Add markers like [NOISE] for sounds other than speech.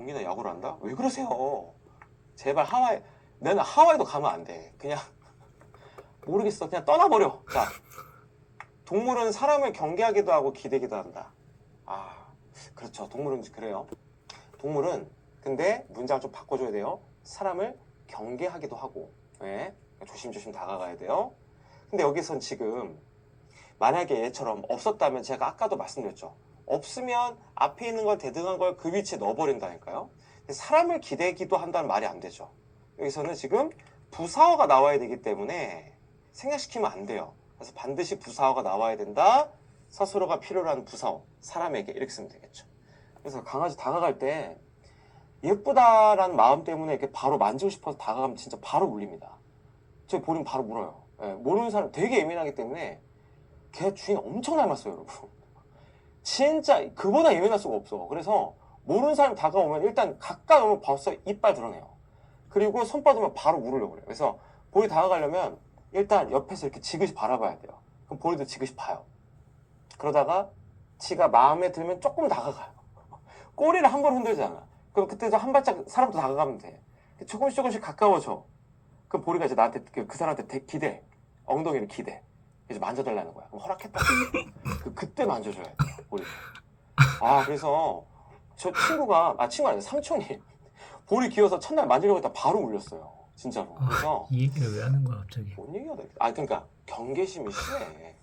동기나 야구를 한다? 왜 그러세요? 제발 하와이, 나는 하와이도 가면 안 돼. 그냥 [LAUGHS] 모르겠어. 그냥 떠나버려. 자, 동물은 사람을 경계하기도 하고 기대기도 한다. 아, 그렇죠. 동물은 그래요. 동물은 근데 문장을 좀 바꿔줘야 돼요. 사람을 경계하기도 하고, 네. 조심조심 다가가야 돼요. 근데 여기선 지금 만약에 얘처럼 없었다면 제가 아까도 말씀드렸죠. 없으면 앞에 있는 걸 대등한 걸 그 위치에 넣어버린다니까요. 사람을 기대기도 한다는 말이 안 되죠. 여기서는 지금 부사어가 나와야 되기 때문에 생략시키면 안 돼요. 그래서 반드시 부사어가 나와야 된다. 스스로가 필요로 하는 부사어, 사람에게 이렇게 쓰면 되겠죠. 그래서 강아지 다가갈 때 예쁘다라는 마음 때문에 이렇게 바로 만지고 싶어서 다가가면 진짜 바로 울립니다. 저 보면 바로 물어요. 예, 모르는 사람 되게 예민하기 때문에 걔 주인 엄청 닮았어요, 여러분. 진짜 그보다 예민할 수가 없어. 그래서 모르는 사람이 다가오면 일단 가까이 오면 벌써 이빨 드러내요. 그리고 손 뻗으면 바로 물으려고 그래요. 그래서 볼이 다가가려면 일단 옆에서 이렇게 지그시 바라봐야 돼요. 그럼 볼이도 지그시 봐요. 그러다가 지가 마음에 들면 조금 다가가요. [LAUGHS] 꼬리를 한 번 흔들지 않아. 그럼 그때도 한 발짝 사람도 다가가면 돼. 조금씩 조금씩 가까워져. 그럼 보리가 이제 나한테 그, 그 사람한테 대- 기대. 엉덩이를 기대. 이제 만져달라는 거야. 그럼 허락했다. [LAUGHS] 그, 그때 만져줘야 돼. 보리. 아 그래서 저 친구가 아 친구 아니야 삼촌이 볼이 귀여서 첫날 만지려고 했다 바로 울렸어요. 진짜로. 그래서 이 얘기를 왜 하는 거야 갑자기? 뭔 얘기야? 아 그러니까 경계심이 심해.